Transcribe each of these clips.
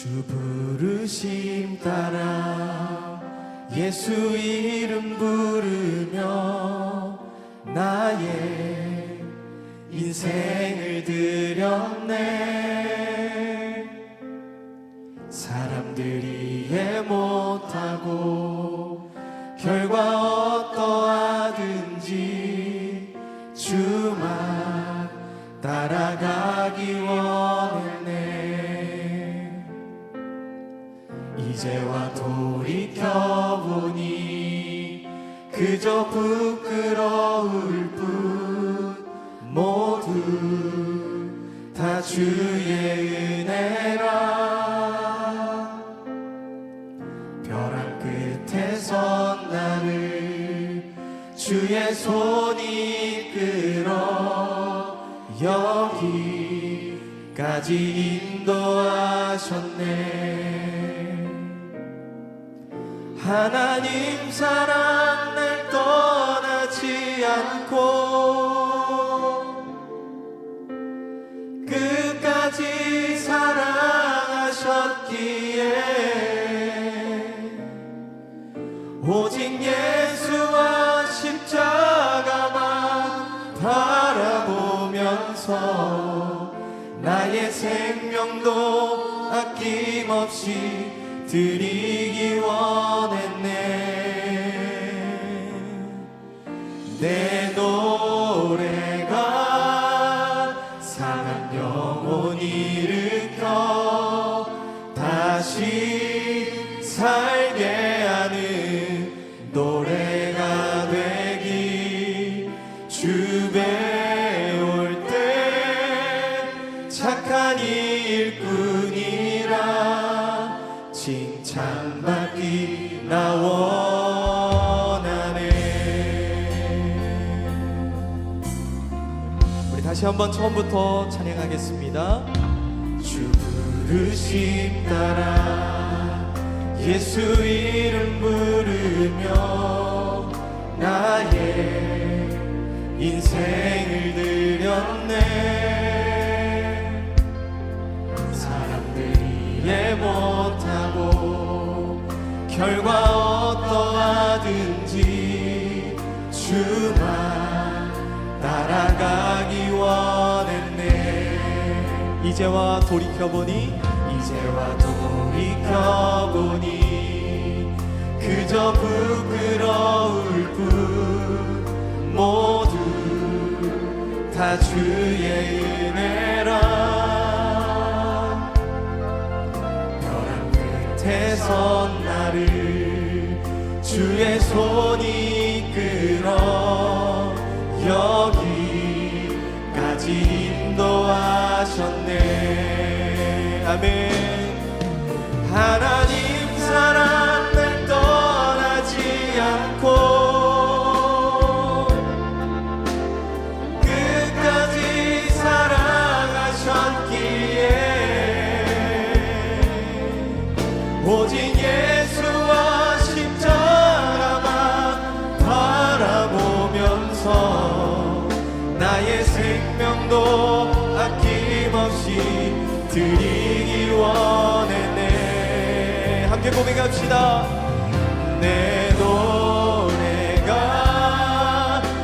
주 부르심 따라 예수 이름 부르며 나의 인생 그저 부끄러울 뿐 모두 다 주의 은혜라. 벼랑 끝에 선 나를 주의 손이 이끌어 여기까지 인도하셨네. 하나님 사랑 날 떠나지 않고 끝까지 사랑하셨기에 오직 예수와 십자가만 바라보면서 나의 생명도 아낌없이 드리기 원했네 내 한번 처음부터 찬양하겠습니다. 주 부르심 따라 예수 이름 부르며 나의 인생을 드렸네. 사람들이 이해 못하고 결과 어떠하든지 주 만 따라가기 원했네. 이제와 돌이켜보니 이제와 돌이켜보니 그저 부끄러울 뿐 모두 다 주의 은혜라. 벼랑 끝에 선 나를 주의 손이 이끌어 아멘 하나 함께 고백합시다. 내 노래가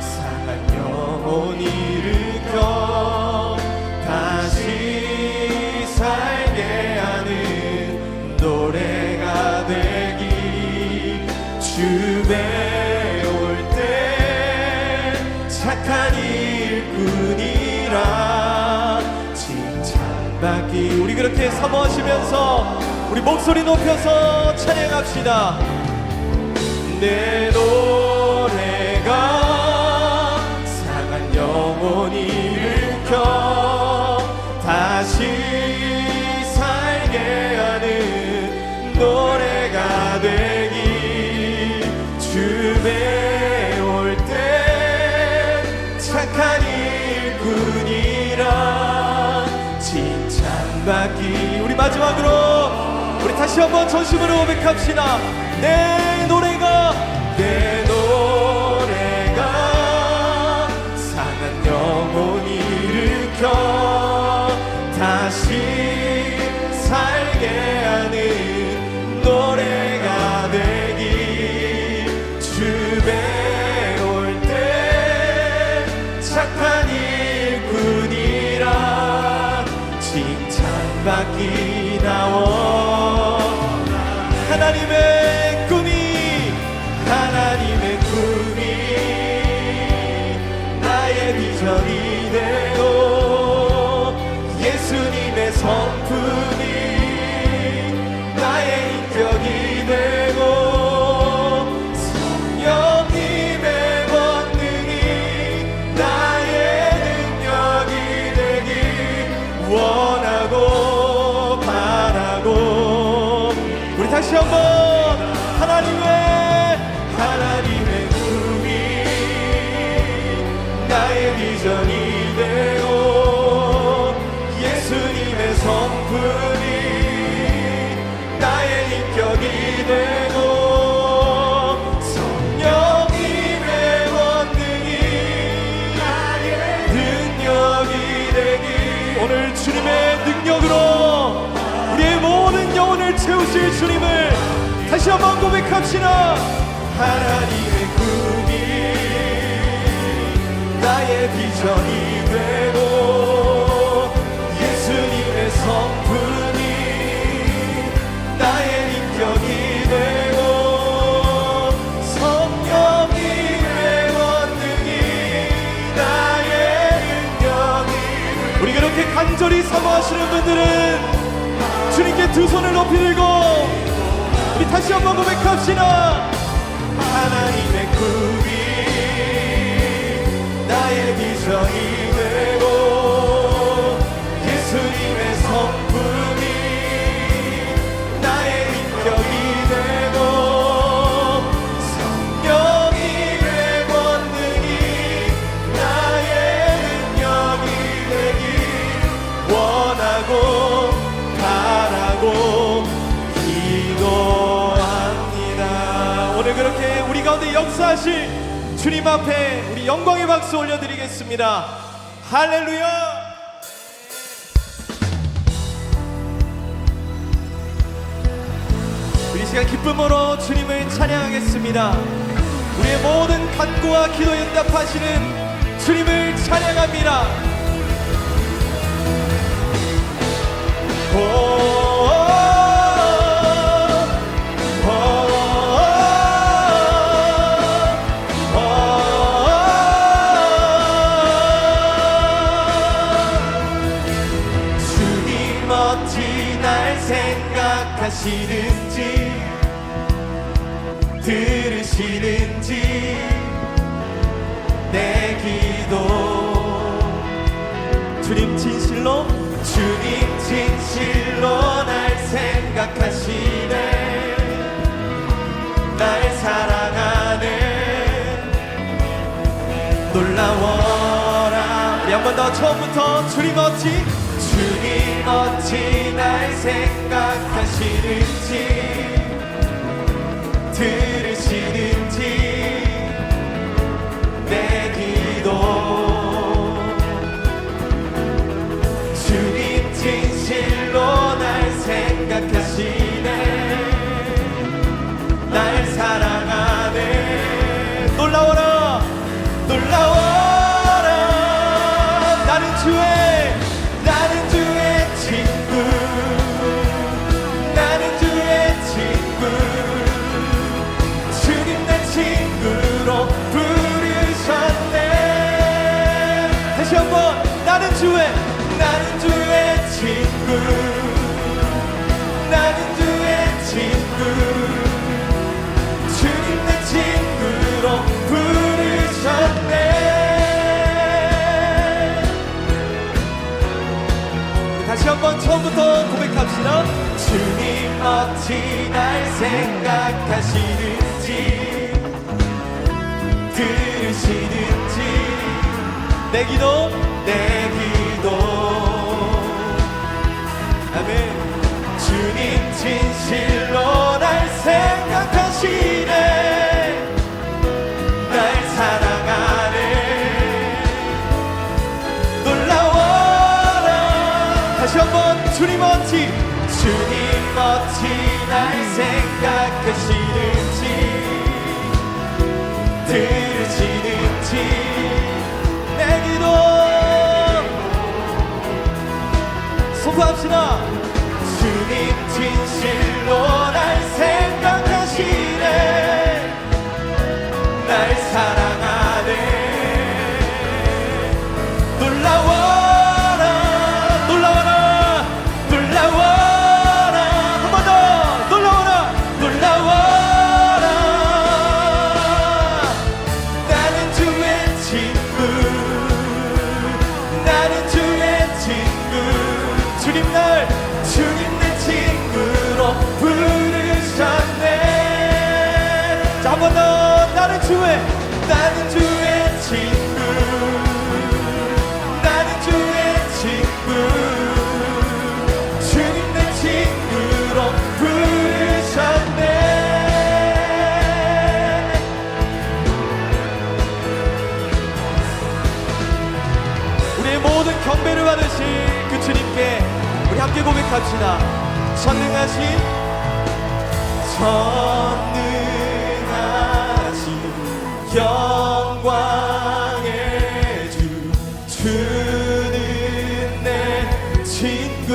상한 영혼 일으켜 다시 살게 하는 노래가 되기 올때 착한 일꾼이라 칭찬받기. 우리 그렇게 사모하시면서 우리 목소리 높여서 찬양합시다. 내 노래가 상한 영혼이 일으켜 다시 살게 하는 노래가 되기 주배 올때 착한 일꾼이라 칭찬받기 우리 마지막으로 우리 다시 한번 전심으로 고백합시다. 내 노래가 내 다시 한번 고백합시다. 하나님의 꿈이 나의 비전이 되고 예수님의 성품이 나의 인격이 되고 성령님의 권능이 나의 능력이 우리 그렇게 간절히 사모하시는 분들은 주님께 두 손을 높이 들고 다시 한번 고백합시다. 하나님의 꿈이 가운데 역사하실 주님 앞에 우리 영광의 박수 올려드리겠습니다. 할렐루야! 우리 시간 기쁨으로 주님을 찬양하겠습니다. 우리의 모든 간구와 기도에 응답하시는 주님을 찬양합니다. 주 어찌 날 생각하시는지 들으시는지 내 기도. 주님 진실로 주님 진실로 날 생각하시네. 날 사랑하네. 놀라워라. 한 번 더 처음부터 주님 어찌 주님 어찌 날 생각하시는지 들으시는지 내 기도 주님 진실로 날 생각하시네. 날 사랑 고백합시다 주님 어찌 날 생각하시는지 들으시는지. 내 기도 소구합시다 고백합시다 전능하신 전능하신 영광의 주 주는 내 친구.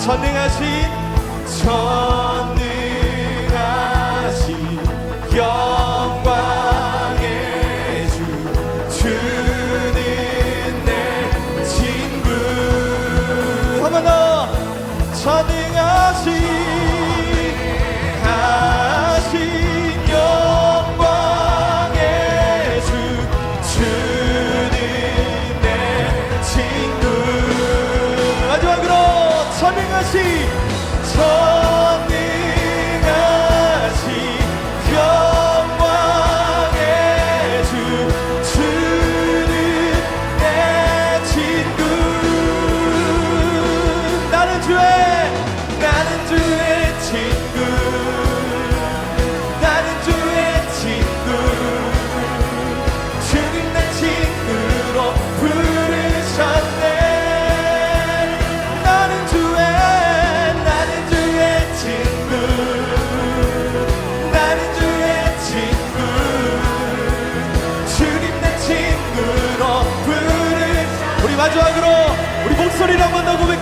전능하신 전 전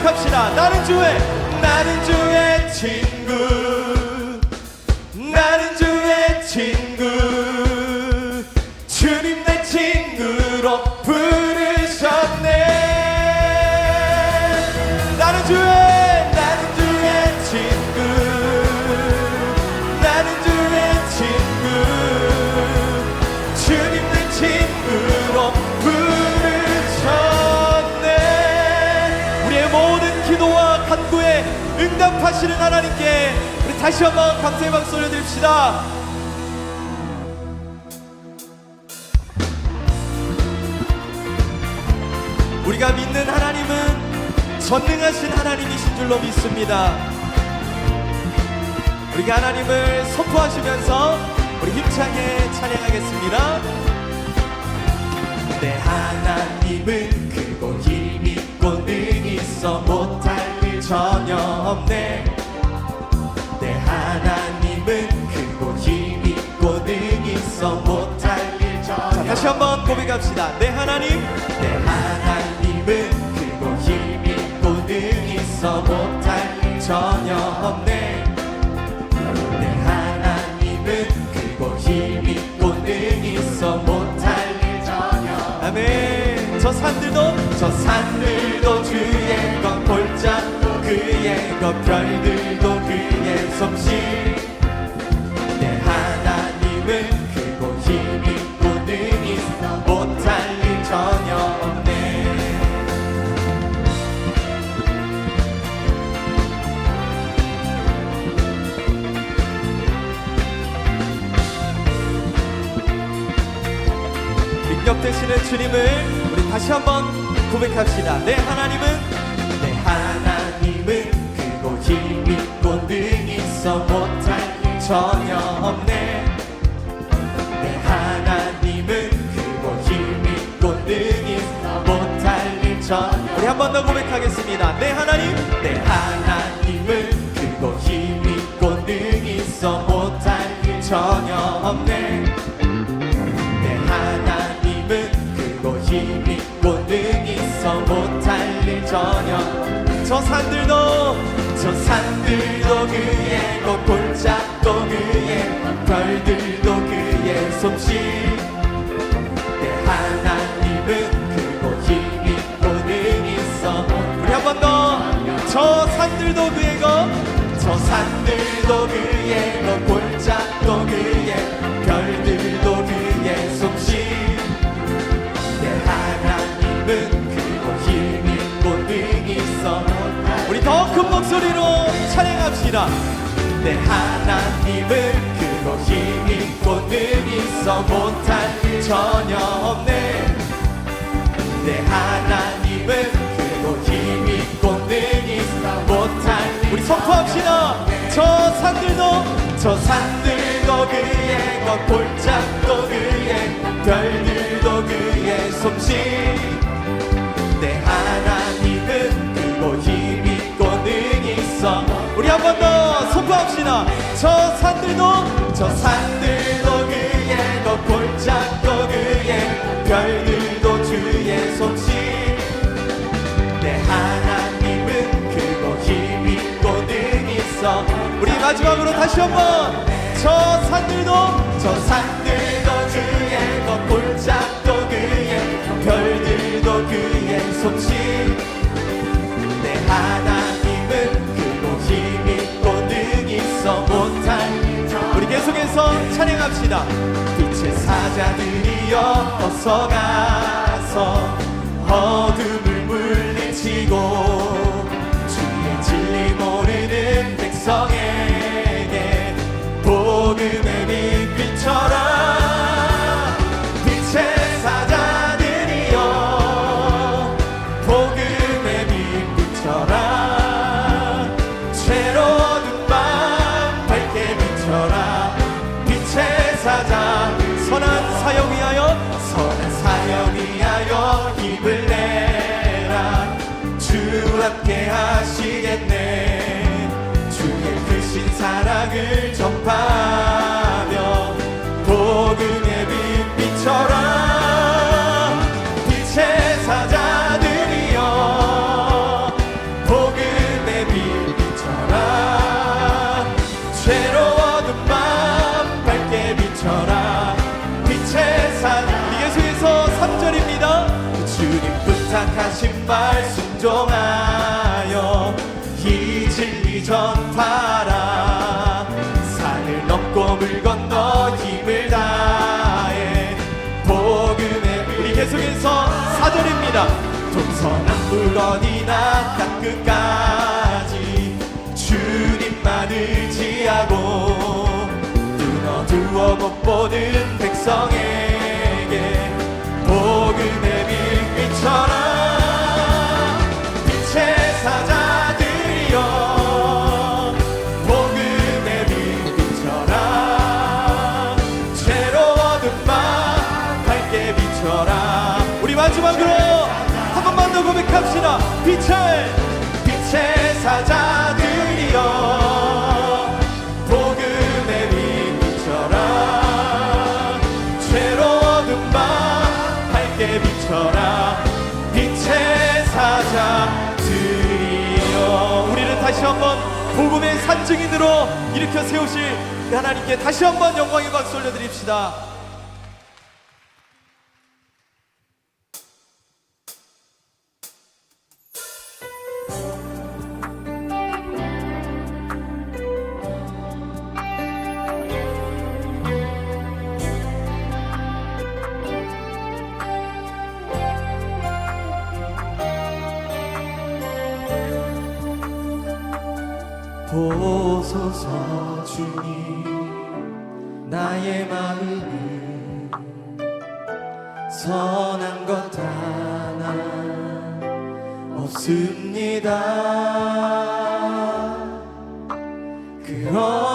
고백합시다. 나는 주의 하시는 하나님께 우리 다시 한번 감사의 박수 올려드립시다. 우리가 믿는 하나님은 전능하신 하나님이신 줄로 믿습니다. 우리가 하나님을 선포하시면서 우리 힘차게 찬양하겠습니다. 내 하나님은 크고 힘있고 능히 있어 못할 일 전혀 없네. 내 하나님은 크고 힘 있고 능히 있어 못할 일 전혀 자, 다시 한번 고백합시다. 내 하나님. 내 하나님은 크고 힘 있고 능히 있어 못할 일 전혀 없네. 내 하나님은 크고 힘 있고 능히 있어 못할 일 전혀 아멘. 저 산들도 저 산들도 주의 것 골짜기도 그의 것 별들도 그의 솜씨 내 하나님은 크고 힘있고 능히 있어 못할 일 전혀 없네 능력 되시는 주님을 우리 다시 한번 고백합시다. 내 하나님은 내 힘은 크고 힘있고 능있어 못할 전혀 없네. 내 하나님은 크고 힘있고 능있어 못할 일 전혀 우리 한 번 더 고백하겠습니다. 내 하나님. 내 하나님은 크고 힘있고 능있어 못할 일 전혀 없네. 내 하나님은 크고 힘 저 산들도 저 산들도 그의 꽃 골짜기도 그의 별들도 그의 솜씨. 내 하나님은 크고 힘있고 능히 있어 우리 한 번 더. 저 산들도 그의 것저 산들도 그의 것 찬양합시다. 내 하나님은 크고 힘있고 능히 있어 못할 일 전혀 없네. 내 하나님은 크고 힘있고 능히 있어 못할 우리 선포합시다. 저 산들도 저 산들도 그의 것 골짜기도 그의 별들도 그의 솜씨 한 번 더 선포합시다. 저 산들도 저 산들도 그의 것 골짜기도 그의 별들도 주의 솜씨. 내 하나님은 크고 힘 있고 능히 있어. 우리 마지막으로 다시 한번. 저 산들도 저 산들도 그의 것 골짜기도 그의 별들도 그의 솜씨 속해서 찬양합시다. 빛의 사자들이여 어서 가서 어둠을 물리치고 주의 진리 모르는 백성에게 복음의 하신 말 순종하여 이 진리 전파라. 산을 넘고 물 건너 힘을 다해. 복음의 우리 계속해서 4절입니다. 동서남북 어디나 땅 끝까지 주님만 의지하고 눈어두어 못 보는 백성에게 복음의 빛 비춰라 빛의 빛의 사자들이여. 복음의 빛 비춰라. 죄로워둔 밤 밝게 비춰라. 빛의 사자들이여. 우리를 다시 한번 복음의 산증인으로 일으켜 세우실 그 하나님께 다시 한번 영광의 박수 올려드립시다 보소서 주님. 나의 마음은 선한 것 하나 없습니다. 그러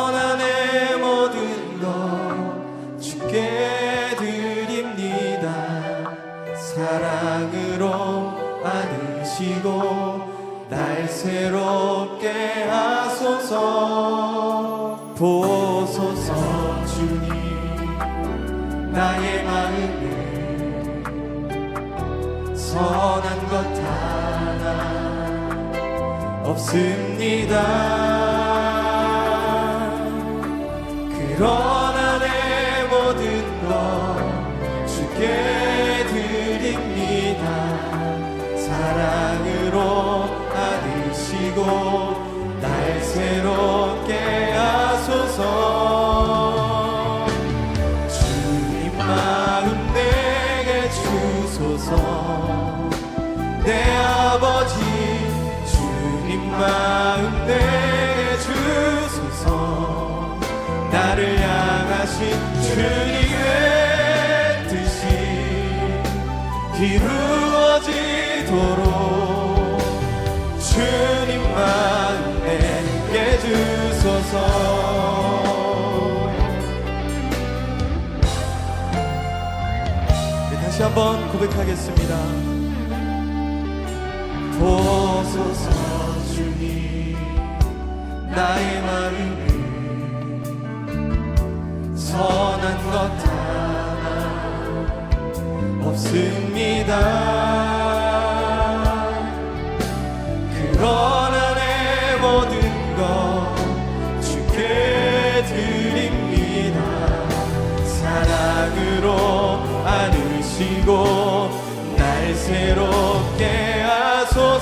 나의 마음을 선 선한 것 하나 없습니다. 그러나 내 모든 것 주께 드립니다. 사랑으로 안으시고 날 새롭 마음 내게 주소서. 나를 향하신 주님의 뜻이 이루어지도록 주님 마음 내게 주소서. 네, 다시 한번 고백하겠습니다. 보소서 주님 나의 마음을 선한 것 하나 없습니다. 그러나 내 모든 것 주께 드립니다. 사랑으로 안으시고 날 새롭게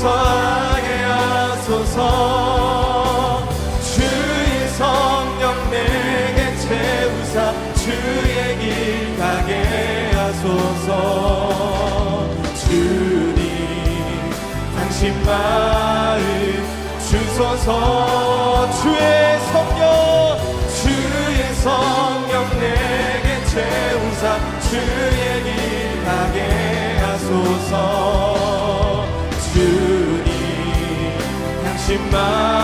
용서하게 하소서. 주의 성령 내게 채우사 주의 길 가게 하소서. 주님 당신 마음 주소서. 주의 성령 주의 성령 내게 채우사 주의 당신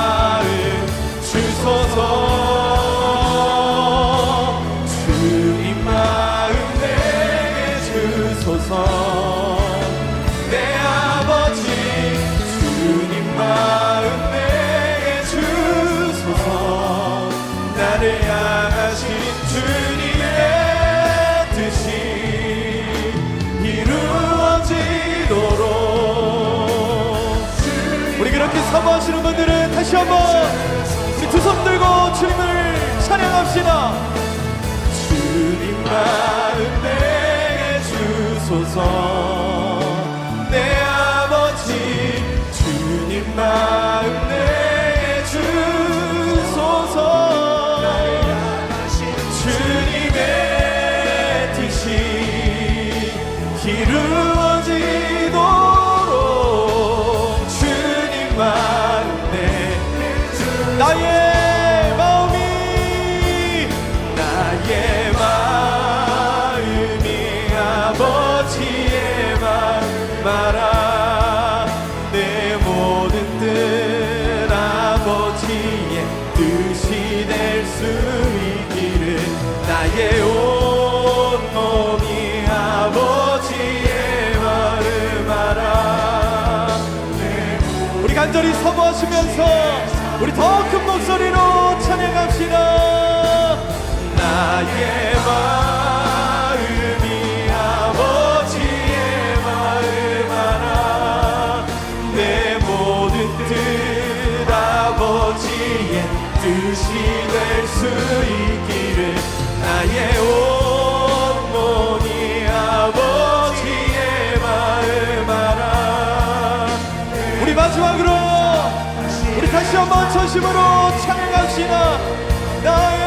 다시 한번 두손 들고 주님을 찬양합시다. 주님 마음 내게 주소서. 내 아버지 주님 마음 간절히 사모하시면서 우리 더 큰 목소리로 찬양합시다. 나의 마음 한번 전심으로 찬양합시다 나의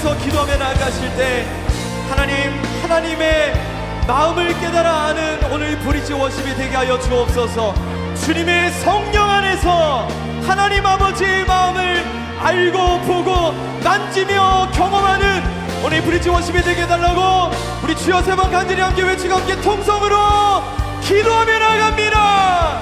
합심해서 기도하며 나아가실 때 하나님 하나님의 마음을 깨달아 아는 오늘 브리지 워십이 되게 하여 주옵소서. 주님의 성령 안에서 하나님 아버지의 마음을 알고 보고 만지며 경험하는 오늘 브리지 워십이 되게 해달라고 우리 주여 세번 간절히 함께 외치고 함께 통성으로 기도하며 나갑니다